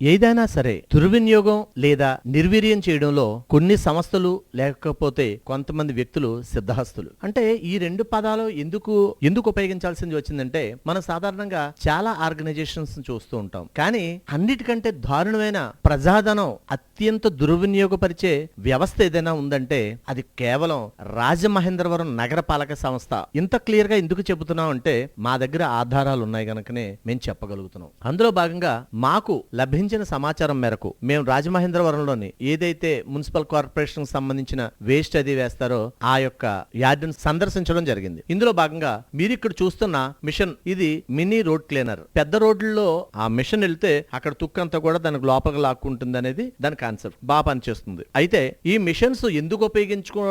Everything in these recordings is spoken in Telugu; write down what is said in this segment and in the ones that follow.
ఏదైనా సరే దుర్వినియోగం లేదా నిర్వీర్యం చేయడంలో కొన్ని సంస్థలు లేకపోతే కొంతమంది వ్యక్తులు సిద్ధహస్తులు. అంటే ఈ రెండు పదాలు ఎందుకు ఎందుకు ఉపయోగించాల్సింది వచ్చిందంటే మనం సాధారణంగా చాలా ఆర్గనైజేషన్స్ చూస్తూ ఉంటాం. కానీ అన్నిటికంటే దారుణమైన ప్రజాధనం అత్యంత దుర్వినియోగపరిచే వ్యవస్థ ఏదైనా ఉందంటే అది కేవలం రాజమహేంద్రవరం నగరపాలక సంస్థ. ఇంత క్లియర్గా ఎందుకు చెబుతున్నాం అంటే మా దగ్గర ఆధారాలు ఉన్నాయి గనుకనే మేము చెప్పగలుగుతున్నాం. అందులో భాగంగా మాకు లభించిన సమాచారం మేరకు మేము రాజమహేంద్రవరంలోని ఏదైతే మున్సిపల్ కార్పొరేషన్ సంబంధించిన వేస్ట్ అది వేస్తారో ఆ యొక్క యార్డును సందర్శించడం జరిగింది. ఇందులో భాగంగా మీరు ఇక్కడ చూస్తున్న మిషన్ ఇది మినీ రోడ్ క్లీనర్. పెద్ద రోడ్లలో ఆ మిషన్ వెళ్తే అక్కడ తుక్కంతా కూడా దానికి లోపలికి లాక్కుంటుంది అనేది దాని కాన్సెప్ట్. బాగా పనిచేస్తుంది. అయితే ఈ మిషన్స్ ఎందుకు ఉపయోగించుకో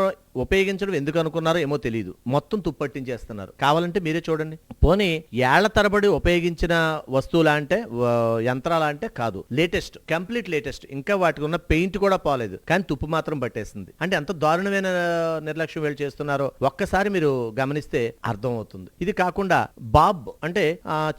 ఉపయోగించడం ఎందుకు అనుకున్నారో ఏమో తెలియదు మొత్తం తుప్పట్టించేస్తున్నారు. కావాలంటే మీరే చూడండి. పోనీ ఏళ్ళ తరబడి ఉపయోగించిన వస్తువులా అంటే యంత్రాలంటే యంత్రాలా అంటే కాదు. Latest complete latest. ఇంకా వాటికి ఉన్న పెయింట్ కూడా పోలేదు. కానీ తుప్పు మాత్రం పట్టేసింది. అంటే ఎంత దారుణమైన నిర్లక్ష్యం వీళ్ళు చేస్తున్నారో ఒక్కసారి మీరు గమనిస్తే అర్థం అవుతుంది ఇది కాకుండా బాబ్ అంటే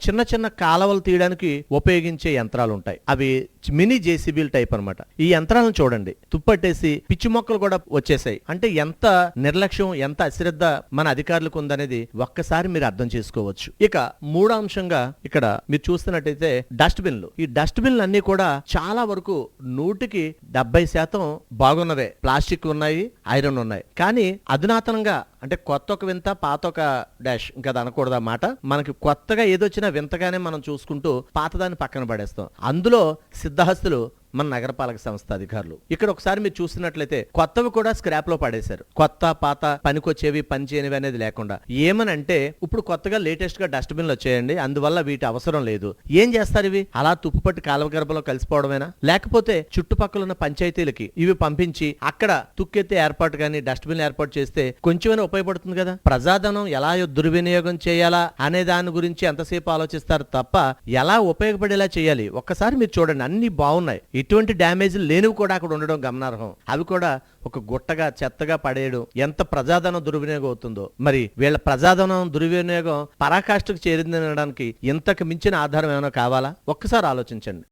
చిన్న చిన్న కాలవలు తీయడానికి ఉపయోగించే యంత్రాలు ఉంటాయి అవి మినీ జేసీబీల టైప్ అన్నమాట. ఈ యంత్రాలను చూడండి. తుప్పట్టేసి పిచ్చి మొక్కలు కూడా వచ్చేసాయి. అంటే ఎంత నిర్లక్ష్యం ఎంత అశ్రద్ధ మన అధికారులకు ఉందనేది ఒక్కసారి మీరు అర్థం చేసుకోవచ్చు. ఇక మూడో అంశంగా ఇక్కడ మీరు చూస్తున్నట్టయితే డస్ట్ బిన్లు ఈ డస్ట్ బిన్లు అన్ని కూడా చాలా వరకు నూటికి డెబ్బై శాతం బాగున్నవే. ప్లాస్టిక్ ఉన్నాయి ఐరన్ ఉన్నాయి. కానీ అధునాతనంగా అంటే కొత్త ఒక వింత పాత ఒక డాష్ ఇంకా అది అనకూడదు మాట. మనకి కొత్తగా ఏదొచ్చినా వింతగానే మనం చూసుకుంటూ పాతదాన్ని పక్కన పడేస్తాం. అందులో సిద్ధహస్తులు మన నగరపాలక సంస్థ అధికారులు. ఇక్కడ ఒకసారి మీరు చూసినట్లయితే కొత్తవి కూడా స్క్రాప్లో పడేశారు. కొత్త పాత పనికొచ్చేవి పని చేయనివి అనేది లేకుండా. ఏమనంటే ఇప్పుడు కొత్తగా లేటెస్ట్గా డస్ట్ బిన్లు వచ్చాయండి. అందువల్ల వీటి అవసరం లేదు. ఏం చేస్తారు ఇవి? అలా తుప్పుపట్టి కాలువ గర్భంలో కలిసిపోవడమేనా? లేకపోతే చుట్టుపక్కల ఉన్న పంచాయతీలకి ఇవి పంపించి అక్కడ తుక్కెత్తే ఏర్పాటు కానీ డస్ట్ బిన్ ఏర్పాటు చేస్తే కొంచెమైనా ఉపయోగపడుతుంది కదా? ప్రజాధనం ఎలా దుర్వినియోగం చేయాలా అనే దాని గురించి ఎంతసేపు ఆలోచిస్తారు తప్ప ఎలా ఉపయోగపడేలా చేయాలి? ఒక్కసారి మీరు చూడండి. అన్ని బాగున్నాయి. ఎటువంటి డ్యామేజ్లు లేనివి కూడా అక్కడ ఉండడం గమనార్హం. అవి కూడా ఒక గుట్టగా చెత్తగా పడేయడం ఎంత ప్రజాధనం దుర్వినియోగం అవుతుందో. మరి వీళ్ళ ప్రజాధనం దుర్వినియోగం పరాకాష్ఠకు చేరిందనడానికి ఇంతకు మించిన ఆధారం ఏమైనా కావాలా? ఒక్కసారి ఆలోచించండి.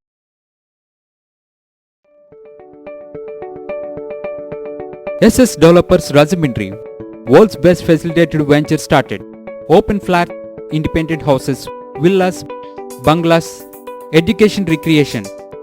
SS developers Rajahmundry world's best facilitated venture started. Open flat independent houses villas bungalows education recreation.